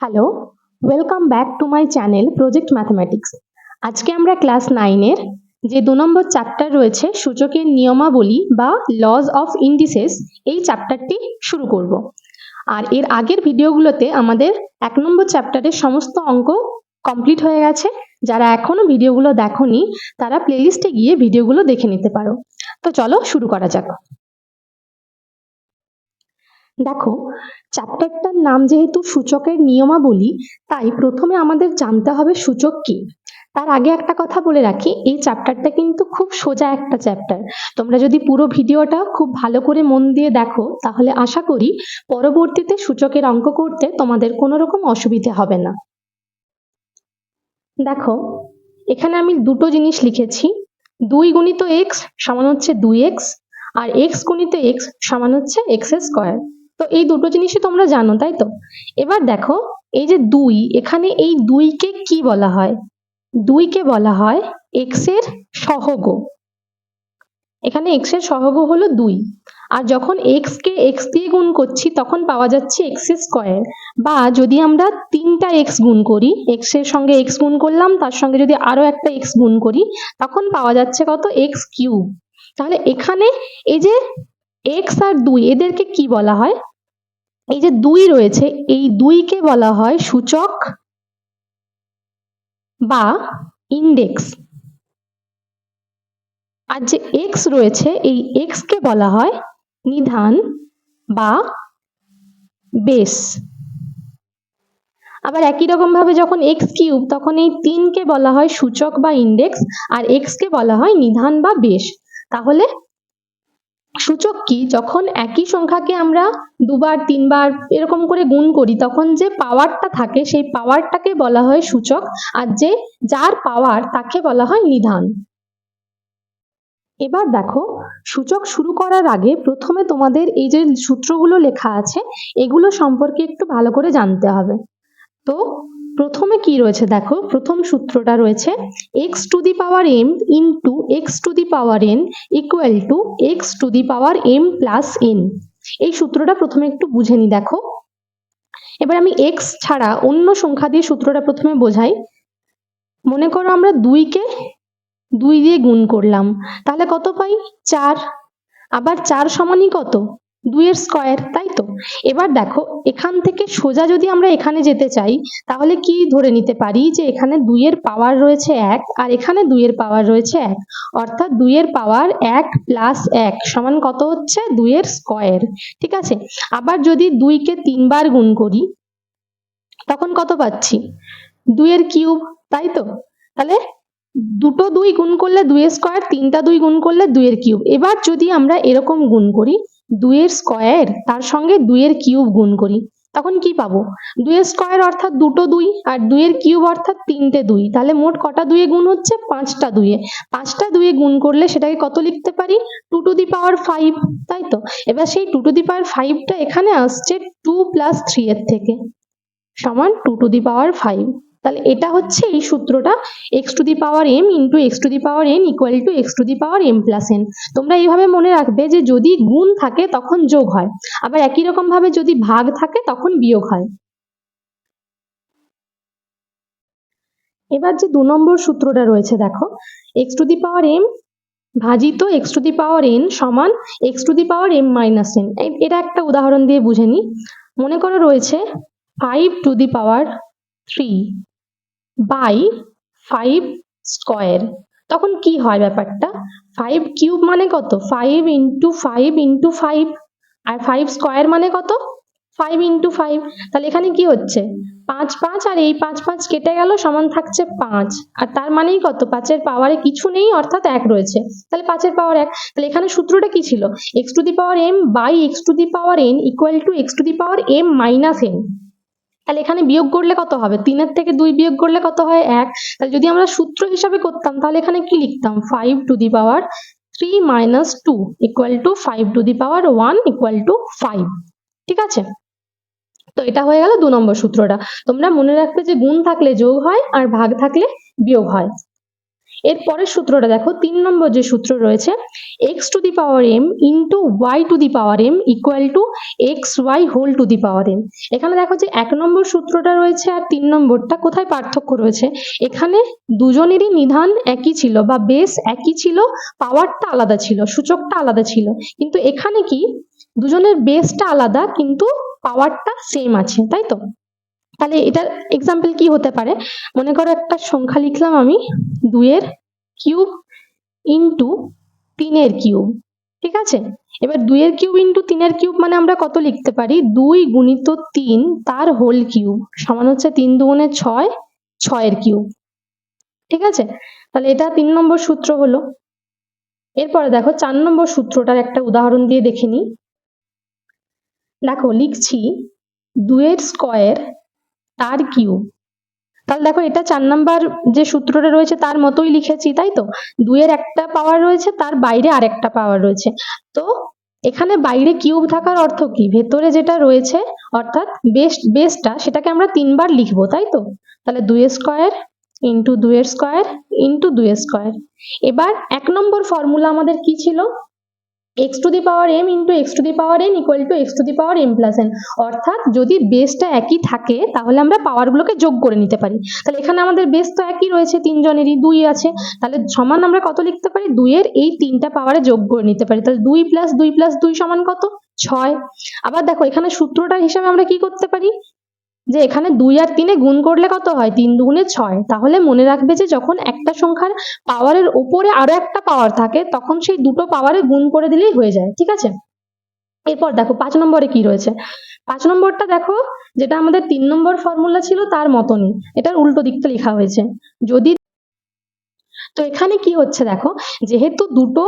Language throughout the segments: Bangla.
Hello welcome back to my channel project mathematics আজকে আমরা ক্লাস নাইনের যে দু নম্বর চ্যাপ্টার রয়েছে, সূচকের নিয়মাবলী বা লজ অফ ইন্ডিসেস এই চ্যাপ্টারটি শুরু করব। আর এর আগের ভিডিওগুলোতে আমাদের এক নম্বর চ্যাপ্টারের সমস্ত অঙ্ক কমপ্লিট হয়ে গেছে। যারা এখনও ভিডিওগুলো দেখোনি, তারা প্লেলিস্টে গিয়ে ভিডিওগুলো দেখে নিতে পারো। তো চলো শুরু করা যাক। দেখো চ্যাপ্টারটার নাম যেহেতু সূচকের নিয়মাবলী, তাই প্রথমে আমাদের জানতে হবে সূচক কি। তার আগে একটা কথা বলে রাখি, এই চ্যাপ্টারটা কিন্তু খুব সোজা একটা চ্যাপ্টার তোমরা যদি পুরো ভিডিওটা খুব ভালো করে মন দিয়ে দেখো, তাহলে আশা করি পরবর্তীতে সূচকের অঙ্ক করতে তোমাদের কোনো রকম অসুবিধে হবে না। দেখো, এখানে আমি দুটো জিনিস লিখেছি, দুই গুণিত এক্স সমান হচ্ছে দুই এক্স আর এক্স গুণিত এক্স সমান হচ্ছে এক্স স্কোয়ার তো এই দুটো জিনিসই তোমরা জানো, তাই তো? এবার দেখো, এই যে দুই, এখানে এই দুইকে কি বলা হয়? দুইকে বলা হয় এক্সের সহগ। এখানে এক্সের সহগ হলো দুই। আর যখন এক্স কে এক্স দিয়ে গুণ করছি, তখন পাওয়া যাচ্ছে এক্স স্কোয়ার। বা যদি আমরা তিনটা এক্স গুণ করি এক্সের সঙ্গে এক্স গুণ করলাম, তার সঙ্গে যদি আরও একটা এক্স গুণ করি, তখন পাওয়া যাচ্ছে কত? X cube. তাহলে এখানে এই যে এক্স আর দুই, এদেরকে কি বলা হয়? এই যে দুই রয়েছে, এই দুইকে বলা হয় সূচক বা ইন্ডেক্স আর যে এক্স রয়েছে, এই এক্স কে বলা হয় নিধান বা বেস আবার একই রকম ভাবে যখন এক্স কিউব, তখন এই তিনকে বলা হয় সূচক বা ইন্ডেক্স আর এক্স কে বলা হয় নিধান বা বেস তাহলে সূচক কি? যখন একই সংখ্যাকে আমরা দুবার, তিনবার এরকম করে গুণ করি, তখন যে পাওয়ারটা থাকে, সেই পাওয়ারটাকে বলা হয় সূচক, আর যে, যার পাওয়ার তাকে বলা হয় নিধান। এবার দেখো, সূচক শুরু করার আগে প্রথমে তোমাদের এই যে সূত্রগুলো লেখা আছে, এগুলো সম্পর্কে একটু ভালো করে জানতে হবে। তো প্রথমে কি রয়েছে দেখো? প্রথম সূত্রটা রয়েছে x to the power m into x to the power n equal to x to the power m plus n এই সূত্রটা প্রথমে একটু বুঝে নি দেখো। এবার আমি এক্স ছাড়া অন্য সংখ্যা দিয়ে সূত্রটা প্রথমে বোঝাই। মনে করো আমরা দুইকে দুই দিয়ে গুণ করলাম। তাহলে কত পাই? চার। আবার চার সমানই কত? দুইয়ের স্কোয়ার তাই তো? এবার দেখো, এখান থেকে সোজা যদি আমরা এখানে যেতে চাই, তাহলে কি ধরে নিতে পারি যে এখানে দুইয়ের পাওয়ার রয়েছে এক আর এখানে দুইয়ের পাওয়ার রয়েছে এক? অর্থাৎ দুইয়ের পাওয়ার এক প্লাস এক সমান কত হচ্ছে? দুইয়ের স্কোয়ার ঠিক আছে? আবার যদি দুইকে তিনবার গুণ করি, তখন কত পাচ্ছি? দুইয়ের কিউব তাই তো? তাহলে দুটো দুই গুণ করলে দুইয়ের স্কোয়ার তিনটা দুই গুণ করলে দুইয়ের কিউব এবার যদি আমরা এরকম গুণ করি দুইয়ের স্কোয়ার, তার সঙ্গে দুইয়ের কিউব গুণ করি। তখন কি পাবো? দুইয়ের স্কোয়ার অর্থাৎ দুটো দুই আর দুইয়ের কিউব অর্থাৎ তিনটে দুই। তাহলে মোট কটা দুইয়ে গুণ হচ্ছে? পাঁচটা দুইয়ে। পাঁচটা দুইয়ে গুণ করলে সেটাকে কত লিখতে পারি? Two to the power five তাই তো? এবার সেই টু টু দি পাওয়ার ফাইভটা এখানে আসছে টু প্লাস থ্রি এর থেকে। সমান two to the power five তাহলে এটা হচ্ছে এই সূত্রটা x to the power m into x to the power n equal to x to the power m plus n তোমরা এইভাবে মনে রাখবে যে যদি গুণ থাকে তখন যোগ হয়, আবার একই রকম ভাবে যদি ভাগ থাকে তখন বিয়োগ হয়। এবার যে দু নম্বর সূত্রটা রয়েছে দেখো x to the power m ভাজিত x to the power n সমান x to the power m minus n এটা একটা উদাহরণ দিয়ে বুঝে নি। মনে করো রয়েছে five to the power three by five square তখন কি হয় ব্যাপারটা? ফাইভ কিউব মানে কত? Five into five into five আর ফাইভ স্কোয়ার মানে কত? ফাইভ ইন্টু ফাইভ তাহলে এখানে কি হচ্ছে? পাঁচ পাঁচ আর এই পাঁচ পাঁচ কেটে গেল, সমান থাকছে পাঁচ। আর তার মানেই কত? পাঁচের পাওয়ারে কিছু নেই, অর্থাৎ এক রয়েছে। তাহলে পাঁচের পাওয়ার এক। তাহলে এখানে সূত্রটা কি ছিল? X to the power m by x to the power n equal to x to the power m minus n তাহলে এখানে বিয়োগ করলে কত হবে? তিনের থেকে দুই বিয়োগ করলে কত হয়? এক। তাহলে যদি আমরা সূত্র হিসাবে করতাম, তাহলে এখানে কি লিখতাম? Five to the power three minus two equal to five to the power one equal to five ঠিক আছে? তো এটা হয়ে গেল দু নম্বর সূত্রটা। তোমরা মনে রাখবে যে গুণ থাকলে যোগ হয় আর ভাগ থাকলে বিয়োগ হয়। এর পরের সূত্রটা দেখো, তিন নম্বর যে সূত্র রয়েছে x to the power m into y to the power m equal to x y whole to the power m এখানে দেখো যে এক নম্বর সূত্রটা রয়েছে আর তিন নম্বরটা কোথায় পার্থক্য রয়েছে? এখানে দুজনেরই নিধান একই ছিল বা বেস একই ছিল পাওয়ারটা আলাদা ছিল, সূচকটা আলাদা ছিল। কিন্তু এখানে কি? দুজনের বেসটা আলাদা, কিন্তু পাওয়ারটা সেম আছে, তাই তো? তাহলে এটার এক্সাম্পল কি হতে পারে? মনে করো একটা সংখ্যা লিখলাম আমি দুইয়ের কিউব ইন্টু তিনের কিউব ঠিক আছে? এবার দুইয়ের কিউব ইন্টু তিনের কিউব মানে আমরা কত লিখতে পারি? দুই গুণিত তিন তার হোল কিউব সমান হচ্ছে তিন দুগুণে ছয়, ছয়ের কিউব ঠিক আছে? তাহলে এটা তিন নম্বর সূত্র হলো। এরপরে দেখো চার নম্বর সূত্রটার একটা উদাহরণ দিয়ে দেখে নিই। দেখো লিখছি দুয়ের স্কোয়ার তার কিউব তাহলে দেখো এটা চার নাম্বার যে সূত্রটা রয়েছে তার মতোই লিখেছি, তাই তো? দুইয়ের একটা পাওয়ার রয়েছে, তার বাইরে আরেকটা পাওয়ার রয়েছে। তো এখানে বাইরে কিউব থাকার অর্থ কি? ভেতরে যেটা রয়েছে, অর্থাৎ বেস বেসটা সেটাকে আমরা তিনবার লিখব, তাই তো? তাহলে দুইয়ের স্কোয়ার ইন্টু দুইয়ের স্কোয়ার ইন্টু দুইয়ের স্কোয়ার এবার এক নম্বর ফর্মুলা আমাদের কি ছিল? X to the power m into x to the power n equal to x to the power m plus n অর্থাৎ যদি বেসটা একই থাকে, তাহলে আমরা পাওয়ারগুলোকে যোগ করে নিতে পারি। তাহলে এখানে আমাদের বেস তো একই রয়েছে, তিনজনেরই দুই আছে। তাহলে সমান আমরা কত লিখতে পারি? দুইয়ের এই তিনটা পাওয়ারে যোগ করে নিতে পারি। তাহলে দুই প্লাস দুই প্লাস দুই সমান কত? ছয়। আবার দেখো, এখানে সূত্রটার হিসাবে আমরা কি করতে পারি? যে এখানে দুই আর তিনে গুণ করলে কত হয়? তিন দুগুণে ছয়। তাহলে মনে রাখবে যে যখন একটা সংখ্যার পাওয়ারের ওপরে আরও একটা পাওয়ার থাকে, তখন সেই দুটো পাওয়ারে গুণ করে দিলেই হয়ে যায়, ঠিক আছে? এরপর দেখো, পাঁচ নম্বরে কি রয়েছে? পাঁচ নম্বরটা দেখো, যেটা আমাদের তিন নম্বর ফর্মুলা ছিল, তার মতনই। এটার উল্টো দিকটা লেখা হয়েছে। যদি তো এখানে কি হচ্ছে দেখো, যেহেতু দুটো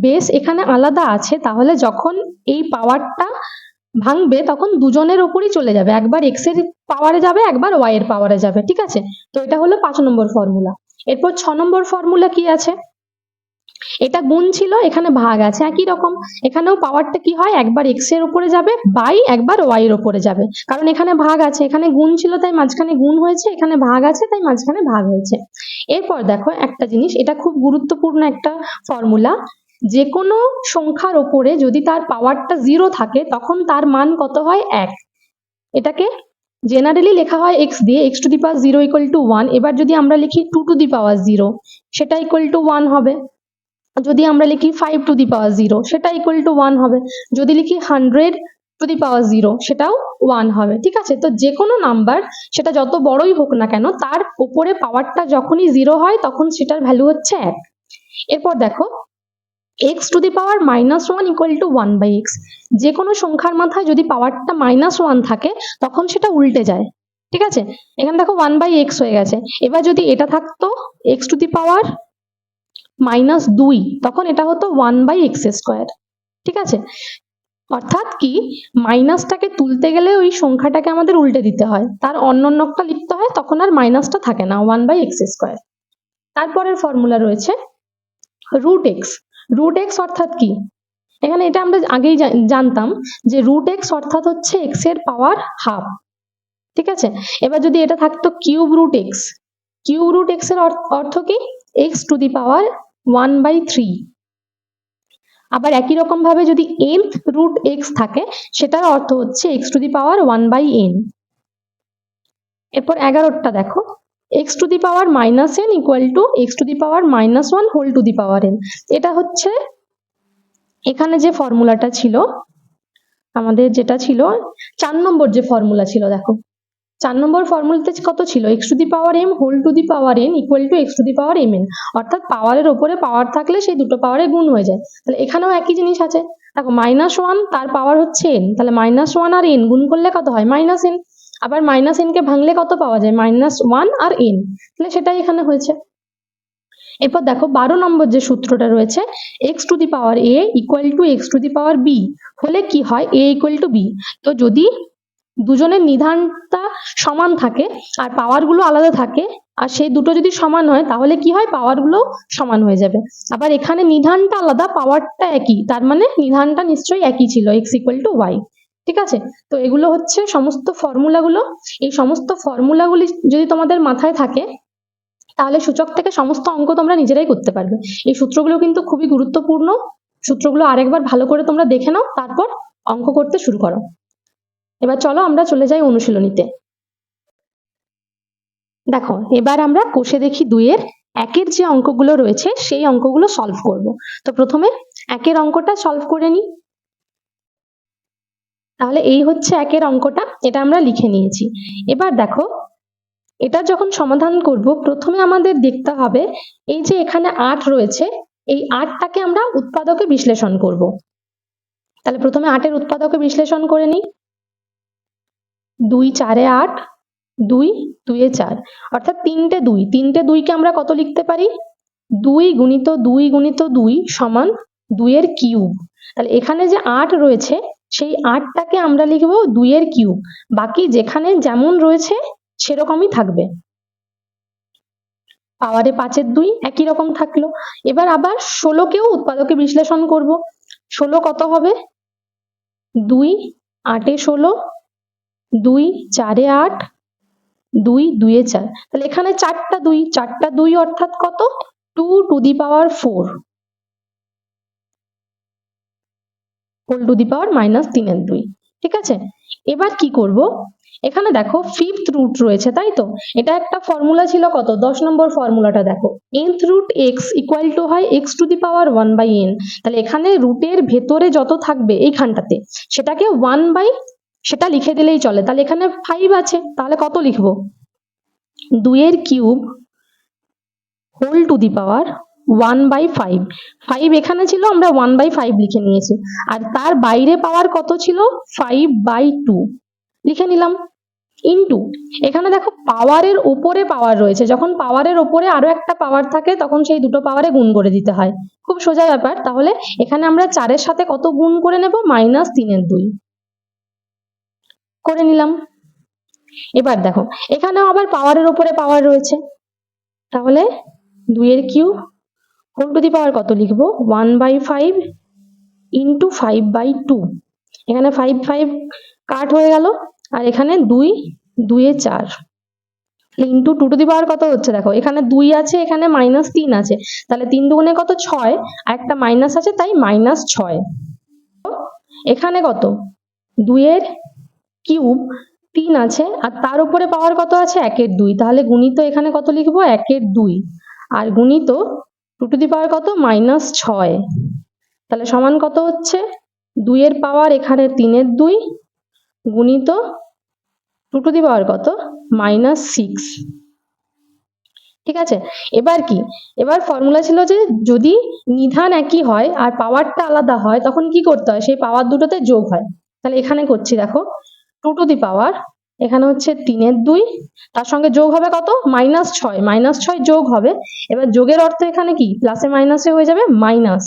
বেস এখানে আলাদা আছে, তাহলে যখন এই পাওয়ারটা ভাঙবে, তখন দুজনের ওপরই চলে যাবে। একবার এক্সের পাওয়ারে যাবে, একবার ওয়াই এর পাওয়ারে যাবে, ঠিক আছে? তো এটা হলো পাঁচ নম্বর ফর্মুলা এরপর ছ নম্বর ফর্মুলা কি আছে? এটা গুণ ছিল, এখানে ভাগ আছে, একই রকম। এখানেও পাওয়ারটা কি হয়? একবার এক্সের উপরে যাবে বাই একবার ওয়াই এর উপরে যাবে। কারণ এখানে ভাগ আছে, এখানে গুণ ছিল, তাই মাঝখানে গুণ হয়েছে, এখানে ভাগ আছে, তাই মাঝখানে ভাগ হয়েছে। এরপর দেখো একটা জিনিস, এটা খুব গুরুত্বপূর্ণ একটা ফর্মুলা যে কোনো সংখ্যার ওপরে যদি তার পাওয়ারটা জিরো থাকে, তখন তার মান কত হয়? এক। এটাকে জেনারেলি লেখা হয় এক্স দিয়ে x to the power zero equal to one এবার যদি আমরা লিখি two to the power zero সেটা ইকুয়াল টু ওয়ান হবে। যদি আমরা লিখি five to the power zero সেটা ইকুয়াল টু ওয়ান হবে। যদি লিখি hundred to the power zero সেটাও ওয়ান হবে। ঠিক আছে? তো যে কোনো নাম্বার সেটা যত বড়ই হোক না কেন, তার উপরে পাওয়ারটা যখনই জিরো হয়, তখন সেটার ভ্যালু হচ্ছে এক। এরপর দেখো x to the power minus one equal to one by x যে কোনো সংখ্যার মাথায় যদি পাওয়ারটা মাইনাস ওয়ান থাকে, তখন সেটা উল্টে যায়। ঠিক আছে? এখানে দেখো ওয়ান বাই এক্স হয়ে গেছে। এবার যদি এটা থাকতো x to the power minus দুই, তখন এটা হতো ওয়ান বাই এক্স স্কোয়ার ঠিক আছে? অর্থাৎ কি? মাইনাসটাকে তুলতে গেলে ওই সংখ্যাটাকে আমাদের উল্টে দিতে হয়। তার অন্য অন্যটা লিখতে হয়, তখন আর মাইনাসটা থাকে না ওয়ান বাই এক্স স্কোয়ার তারপরের ফর্মুলা রয়েছে রুট এক্স রুট এক্স অর্থাৎ কি? এখানে এটা আমরা আগেই জানতাম যে রুট এক্স অর্থাৎ হচ্ছে এক্সের পাওয়ার হাফ ঠিক আছে? এবার যদি এটা থাকতো cube root x cube root এক্সের অর্থ- কি? X to the power one by three আবার একই রকম ভাবে যদি এন রুট এক্স থাকে, সেটার অর্থ হচ্ছে x to the power one by n এরপর এগারোটা দেখো। X to the power minus n equal to x to the power minus one whole to the power n এটা হচ্ছে এখানে যে ফর্মুলাটা ছিল, আমাদের যেটা ছিল, চার নম্বর যে ফর্মুলা ছিল, দেখো। চার নম্বর ফর্মুলাতে কত ছিল? X to the power m whole to the power n equal to x to the power m n অর্থাৎ পাওয়ারের ওপরে পাওয়ার থাকলে সেই দুটো পাওয়ারে গুণ হয়ে যায়। তাহলে এখানেও একই জিনিস আছে। দেখো মাইনাস ওয়ান তার পাওয়ার হচ্ছে এন তাহলে মাইনাস ওয়ান আর এন গুণ করলে কত হয়? মাইনাস এন আবার মাইনাস এন কে ভাঙলে কত পাওয়া যায়? মাইনাস ওয়ান আর এন তাহলে সেটাই এখানে হয়েছে। এরপর দেখো, বারো নম্বর যে সূত্রটা রয়েছে x to the power a equal to x to the power b হলে কি হয়? এ ইকুয়াল টু বি তো যদি দুজনের নিধানটা সমান থাকে, আর পাওয়ারগুলো আলাদা থাকে, আর সেই দুটো যদি সমান হয়, তাহলে কি হয়? পাওয়ারগুলো সমান হয়ে যাবে। আবার এখানে নিধানটা আলাদা পাওয়ারটা একই। তার মানে নিধানটা নিশ্চয়ই একই ছিল এক্স ইকুয়াল টু ওয়াই ঠিক আছে? তো এগুলো হচ্ছে সমস্ত ফর্মুলাগুলো। এই সমস্ত ফর্মুলাগুলি যদি তোমাদের মাথায় থাকে, তাহলে সূচক থেকে সমস্ত অঙ্ক তোমরা নিজেরাই করতে পারবে। এই সূত্রগুলো কিন্তু খুবই গুরুত্বপূর্ণ। সূত্রগুলো আরেকবার ভালো করে তোমরা দেখে নাও, তারপর অঙ্ক করতে শুরু করো। এবার চলো আমরা চলে যাই অনুশীলনীতে। দেখো, এবার আমরা কোষে দেখি দুইয়ের। একের যে অঙ্কগুলো রয়েছে, সেই অঙ্কগুলো সলভ করব। তো প্রথমে একের অঙ্কটা সলভ করে নিই। তাহলে এই হচ্ছে একের অঙ্কটা, এটা আমরা লিখে নিয়েছি। এবার দেখো, এটা যখন সমাধান করব, প্রথমে আমাদের দেখতে হবে এই যে এখানে আট রয়েছে, এই আটটাকে আমরা উৎপাদকে বিশ্লেষণ করব। তাহলে প্রথমে আটের উৎপাদকে বিশ্লেষণ করে নিই। দুই চারে আট, দুই দুইয়ে চার, অর্থাৎ তিনটে দুই, তিনটে দুইকে আমরা কত লিখতে পারি? দুই গুণিত দুই গুণিত দুই সমান দুইয়ের কিউব। তাহলে এখানে যে আট রয়েছে সেই আটটাকে আমরা লিখব দুইয়ের কিউব। বাকি যেখানে যেমন রয়েছে সেরকমই থাকবে। পাওয়ারে পাঁচের দুই একই রকম থাকল। এবার আবার ষোলোকেও উৎপাদকে বিশ্লেষণ করব। ষোলো কত হবে? দুই, আটে ষোলো, দুই, চারে আট, দুই, দুইয়ে চার। তাহলে এখানে চারটা দুই চারটা দুই অর্থাৎ কত? Two to the power four. Whole to the power minus তিনের দুই ঠিক আছে? এবার কি করব? এখানে দেখো ফিফথ রুট রয়েছে, তাই তো? এটা একটা ফর্মুলা ছিল কত? দশ নম্বর ফর্মুলাটা দেখো। nth root x equal to হয় x to the power one by n তাহলে এখানে রুটের ভেতরে যত থাকবে এইখানটাতে, সেটাকে ওয়ান বাই সেটা লিখে দিলেই চলে। তাহলে এখানে ফাইভ আছে, তাহলে কত লিখব? দুইয়ের cube whole to the power one by five five এখানে ছিল, আমরা ওয়ান বাই ফাইভ লিখে নিয়েছি। আর তার বাইরে পাওয়ার কত ছিল? ফাইভ বাই টু লিখে নিলাম। ইনটু এখানে দেখো পাওয়ারের ওপরে পাওয়ার রয়েছে। যখন পাওয়ারের ওপরে আরও একটা পাওয়ার থাকে, তখন সেই দুটো পাওয়ারে গুণ করে দিতে হয়। খুব সোজা ব্যাপার। তাহলে এখানে আমরা চারের সাথে কত গুণ করে নেব? মাইনাস তিনের দুই। করে নিলাম। এবার দেখো, এখানেও আবার পাওয়ারের ওপরে পাওয়ার রয়েছে। তাহলে দুইয়ের cube whole to the power কত লিখব? One by five into five by two এখানে ফাইভ ফাইভ কাট হয়ে গেল, আর এখানে দুই, দুইয়ে চার। Into two to the power কত হচ্ছে? দেখো, এখানে দুই আছে, এখানে মাইনাস তিন আছে। তাহলে তিন দুগুণে কত? ছয়। আর একটা মাইনাস আছে, তাই মাইনাস ছয়। এখানে কত? দুইয়ের কিউব তিন আছে, আর তার উপরে পাওয়ার কত আছে? একের দুই। তাহলে গুণিত এখানে কত লিখব? একের দুই। আর গুণিত টু টু দি পাওয়ার কত? মাইনাস ছয়। তাহলে সমান কত হচ্ছে? দুইয়ের পাওয়ার এখানে তিনের দুই গুণিত টু টু দি পাওয়ার কত? Minus six. ঠিক আছে? এবার কি? এবার ফর্মুলা ছিল যে যদি নিধান একই হয় আর পাওয়ারটা আলাদা হয়, তখন কি করতে হয়? সেই পাওয়ার দুটোতে যোগ হয়। তাহলে এখানে করছি, দেখো। টু টু দি পাওয়ার এখানে হচ্ছে তিনের দুই, তার সঙ্গে যোগ হবে কত? মাইনাস ছয়। মাইনাস ছয় যোগ হবে। এবার যোগের অর্থ এখানে কি? প্লাসে মাইনাসে হয়ে যাবে মাইনাস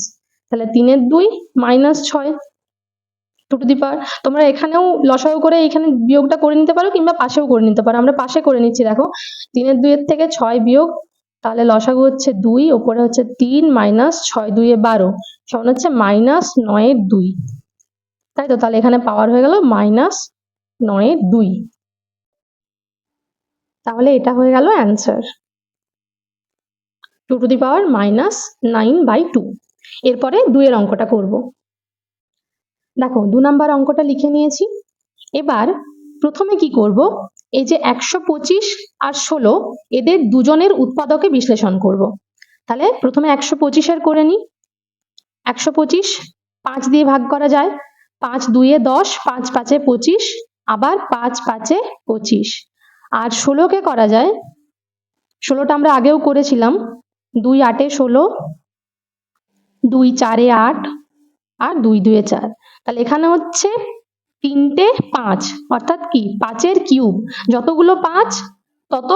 তাহলে তিনের দুই মাইনাস ছয় টু টু তোমরা এখানেও লসাগু করে এখানে বিয়োগটা করে নিতে পারো কিংবা পাশেও করে নিতে পারো। আমরা পাশে করে নিচ্ছি, দেখো। তিনের দুইয়ের থেকে ছয় বিয়োগ, তাহলে লসাগু হচ্ছে দুই, ওপরে হচ্ছে তিন মাইনাস ছয়, দুইয়ে বারো। সমান হচ্ছে মাইনাস নয়ের দুই। তাই তো? তাহলে এখানে পাওয়ার হয়ে গেল মাইনাস নয়ের দুই। তাহলে এটা হয়ে গেল answer two to the power minus nine by two এরপরে দুইয়ের অঙ্কটা করব। দেখো, দু নাম্বার অঙ্কটা লিখে নিয়েছি। এবার প্রথমে কি করব? এই যে একশো পঁচিশ আর ষোলো, এদের দুজনের উৎপাদকে বিশ্লেষণ করব। তাহলে প্রথমে একশো পঁচিশের করে নিই। একশো পঁচিশ, পাঁচ দিয়ে ভাগ করা যায়। পাঁচ দুইয়ে দশ, পাঁচ পাঁচে পঁচিশ, আবার পাঁচ পাঁচে পঁচিশ। আর ষোলোকে করা যায়? ষোলোটা আমরা আগেও করেছিলাম। দুই আটে ষোলো, দুই চারে আট আর দুই দুয়ে চার। তাহলে এখানে হচ্ছে তিনটে পাঁচ। অর্থাৎ কি? পাঁচের কিউব। যতগুলো পাঁচ, তত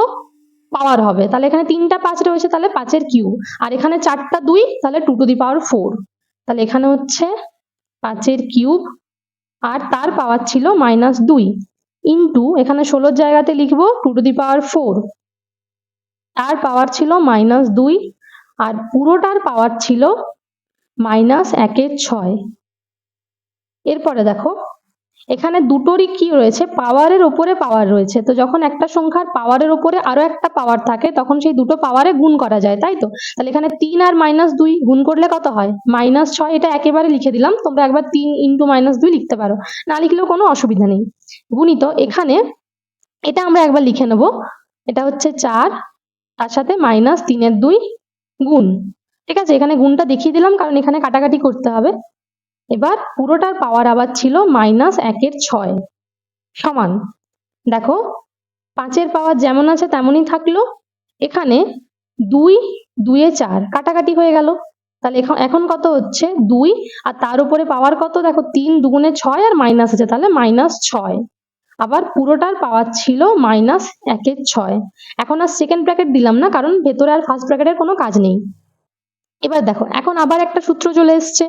পাওয়ার হবে। তাহলে এখানে তিনটা পাঁচ রয়েছে, তাহলে পাঁচের কিউব। আর এখানে চারটা দুই, তাহলে two to the power four তাহলে এখানে হচ্ছে পাঁচের কিউব আর তার পাওয়ার ছিল মাইনাস দুই। ইন্টু এখানে ষোলোর জায়গাতে লিখব two to the power four. তার পাওয়ার ছিল মাইনাস দুই, আর পুরোটার পাওয়ার ছিল মাইনাস একের ছয়। এরপরে দেখো এখানে দুটোরই কি রয়েছে? পাওয়ারের ওপরে পাওয়ার রয়েছে। তো যখন একটা সংখ্যার পাওয়ারের ওপরে আরও একটা পাওয়ার থাকে, তখন সেই দুটো পাওয়ারে গুণ করা যায়, তাই তো? তাহলে এখানে তিন আর মাইনাস দুই গুণ করলে কত হয়? মাইনাস ছয়, এটা একেবারে লিখে দিলাম, তোমরা একবার তিন ইন্টু মাইনাস দুই লিখতে পারো। না লিখলেও কোনো অসুবিধা নেই। গুণিত, এখানে এটা আমরা একবার লিখে নেব। এটা হচ্ছে চার, তার সাথে মাইনাস তিনের দুই গুণ। ঠিক আছে? এখানে গুণটা দেখিয়ে দিলাম, কারণ এখানে কাটাকাটি করতে হবে। এবার পুরোটার পাওয়ার আবার ছিল মাইনাস একের ছয়। সমান। দেখো, পাঁচের পাওয়ার যেমন আছে তেমনই থাকল। এখানে দুই দুয়ে চার, কাটাকাটি হয়ে গেল। তাহলে এখন এখন কত হচ্ছে? দুই। আর তার উপরে পাওয়ার কত? দেখো, তিন দুগুণে ছয় আর মাইনাস আছে, তাহলে মাইনাস ছয়। আবার পুরোটার পাওয়ার ছিল মাইনাস একের ছয়। এখন আর সেকেন্ড ব্র্যাকেট দিলাম না, কারণ ভেতরে আর ফার্স্ট ব্র্যাকেটের কোনো কাজ নেই। এবার দেখো, এখন আবার একটা সূত্র চলে এসছে।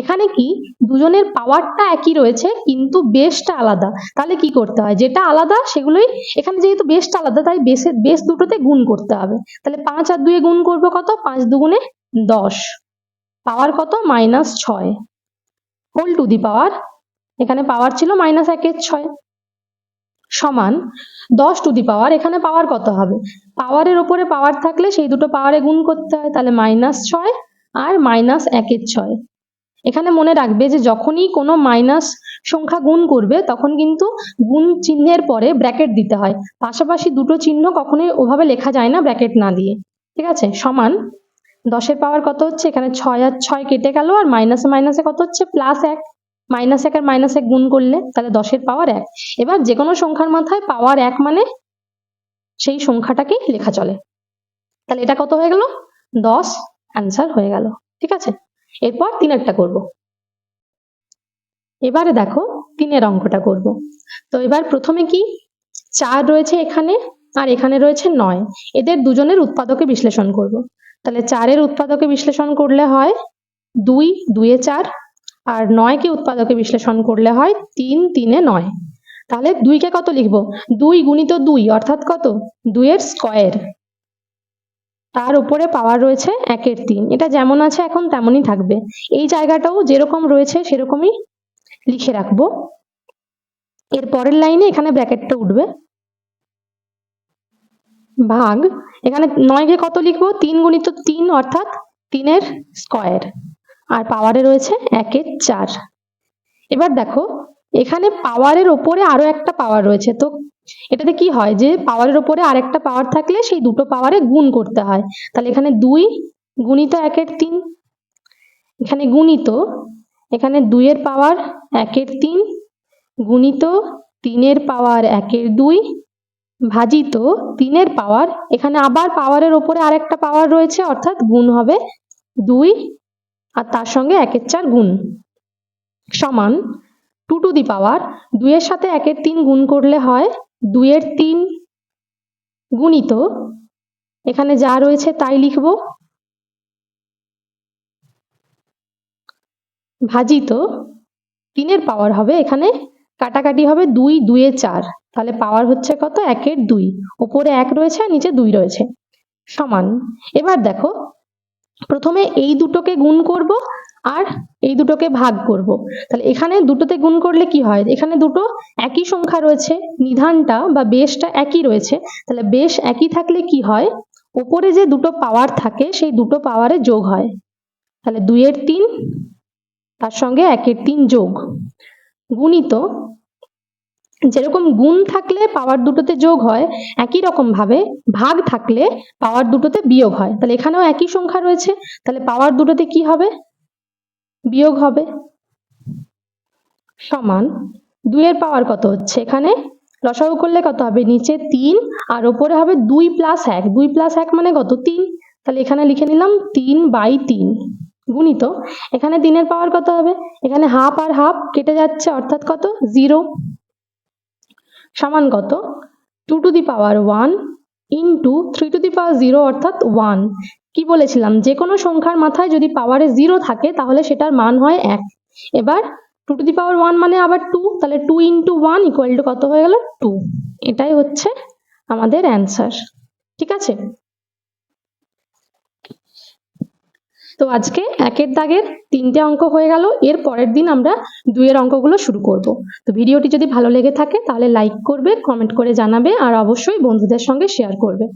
এখানে কি দুজনের পাওয়ারটা একই রয়েছে, কিন্তু বেসটা আলাদা। তাহলে কি করতে হয়? যেটা আলাদা, সেগুলোই এখানে যেহেতু বেসটা আলাদা, তাই বেসে বেস দুটোতে গুণ করতে হবে। তাহলে পাঁচ আর দুয়ে গুণ করব কত? পাঁচ দুগুণে দশ। পাওয়ার কত? মাইনাস ছয়। হোল টু দি পাওয়ার এখানে পাওয়ার ছিল মাইনাস একের ছয়। সমান দশ টু দি পাওয়ার এখানে পাওয়ার কত হবে? পাওয়ারের ওপরে পাওয়ার থাকলে সেই দুটো পাওয়ারে গুণ করতে হয়, তাহলে মাইনাস ছয় আর মাইনাস একের ছয়। এখানে মনে রাখবে যে যখনই কোনো মাইনাস সংখ্যা গুণ করবে, তখন কিন্তু গুণ চিহ্নের পরে ব্র্যাকেট দিতে হয়। পাশাপাশি দুটো চিহ্ন কখনোই ওভাবে লেখা যায় না ব্র্যাকেট না দিয়ে। ঠিক আছে? সমান দশের পাওয়ার কত হচ্ছে? এখানে ছয় আর ছয় কেটে গেল আর মাইনাসে মাইনাসে কত হচ্ছে? প্লাস এক। মাইনাস এক আর মাইনাস এক গুণ করলে তাহলে দশের পাওয়ার এক। এবার যে কোনো সংখ্যার মাথায় পাওয়ার এক মানে সেই সংখ্যাটাকেই লেখা চলে। তাহলে এটা কত হয়ে গেল? দশ অ্যান্সার হয়ে গেল। ঠিক আছে? এরপর তিনেরটা করব। এবারে দেখো তিনের অঙ্কটা করব। তো এবার প্রথমে কি? চার রয়েছে এখানে আর এখানে রয়েছে নয়। এদের দুজনের উৎপাদকে বিশ্লেষণ করব। তাহলে চারের উৎপাদকে বিশ্লেষণ করলে হয় দুই দুয়ে চার আর নয়কে উৎপাদকে বিশ্লেষণ করলে হয় তিন তিনে নয়। তাহলে দুইকে কত লিখব? দুই গুণিত দুই, অর্থাৎ কত? দুইয়ের স্কোয়ার। তার উপরে পাওয়ার রয়েছে একের তিন। এটা যেমন আছে এখন তেমনই থাকবে। এই জায়গাটাও যেরকম রয়েছে সেরকমই লিখে রাখব। এর পরের লাইনে এখানে ব্র্যাকেটটা উঠবে। ভাগ। এখানে নয়কে কত লিখব? তিন গুণিত তিন, অর্থাৎ তিনের স্কোয়ার। আর পাওয়ারে রয়েছে একের চার। এবার দেখো, এখানে পাওয়ারের ওপরে আরও একটা পাওয়ার রয়েছে। তো এটাতে কি হয় যে পাওয়ারের ওপরে আরেকটা পাওয়ার থাকলে সেই দুটো পাওয়ারে গুণ করতে হয়। তাহলে এখানে দুই গুণিত একের তিন, এখানে গুণিত, এখানে দুইয়ের পাওয়ার একের তিন, গুণিত তিনের পাওয়ার একের দুই, ভাজিত তিনের পাওয়ার এখানে আবার পাওয়ারের ওপরে আরেকটা পাওয়ার রয়েছে, অর্থাৎ গুণ হবে দুই আর তার সঙ্গে একের চার গুণ। সমান টু টু দি পাওয়ার দুইয়ের সাথে একের তিন গুণ করলে হয় দুইয়ের তিন গুণিত। এখানে যা রয়েছে তাই লিখব। ভাজিত তিনের পাওয়ার হবে এখানে, কাটাকাটি হবে দুই দুয়ে চার। তাহলে পাওয়ার হচ্ছে কত? একের দুই। ওপরে এক রয়েছে আর নিচে দুই রয়েছে। সমান। এবার দেখো প্রথমে এই দুটোকে গুণ করব আর এই দুটোকে ভাগ করব। তাহলে এখানে দুটোতে গুণ করলে কি হয়? এখানে দুটো একই সংখ্যা রয়েছে, নিধানটা বা বেশটা একই রয়েছে। তাহলে বেশ একই থাকলে কি হয়? উপরে যে দুটো পাওয়ার থাকে, সেই দুটো পাওয়ারে যোগ হয়। তাহলে দুইয়ের তিন, তার সঙ্গে একের তিন যোগ। গুণিত যেরকম গুণ থাকলে পাওয়ার দুটোতে যোগ হয়, একই রকম ভাবে ভাগ থাকলে পাওয়ার দুটোতে বিয়োগ হয়। তাহলে এখানেও একই সংখ্যা রয়েছে। তাহলে পাওয়ার দুটোতে কি হবে? বিয়োগ হবে। সমান দুইয়ের পাওয়ার কত হচ্ছে? এখানে লসাগু করলে কত হবে? নিচে তিন, আর ওপরে হবে দুই প্লাস এক। দুই প্লাস এক মানে কত? তিন। তাহলে এখানে লিখে নিলাম তিন বাই তিন। গুণিত। এখানে তিনের পাওয়ার কত হবে? এখানে হাফ আর হাফ কেটে যাচ্ছে, অর্থাৎ কত? জিরো সমান কত? Two to the power one into three to the power zero অর্থাৎ ওয়ান কি বলেছিলাম? যে কোনো সংখ্যার মাথায় যদি পাওয়ারে জিরো থাকে, তাহলে সেটার মান হয় এক। এবার two to the power one মানে আবার টু তাহলে two into one equal to কত হয়ে গেল? টু এটাই হচ্ছে আমাদের অ্যান্সার ঠিক আছে? তো আজকে একের দাগের তিনটে অঙ্ক হয়ে গেল। এর পরের দিন আমরা দুইয়ের অঙ্কগুলো শুরু করব। তো ভিডিওটি যদি ভালো লেগে থাকে, তাহলে লাইক করবে কমেন্ট করে জানাবে, আর অবশ্যই বন্ধুদের সঙ্গে শেয়ার করবে।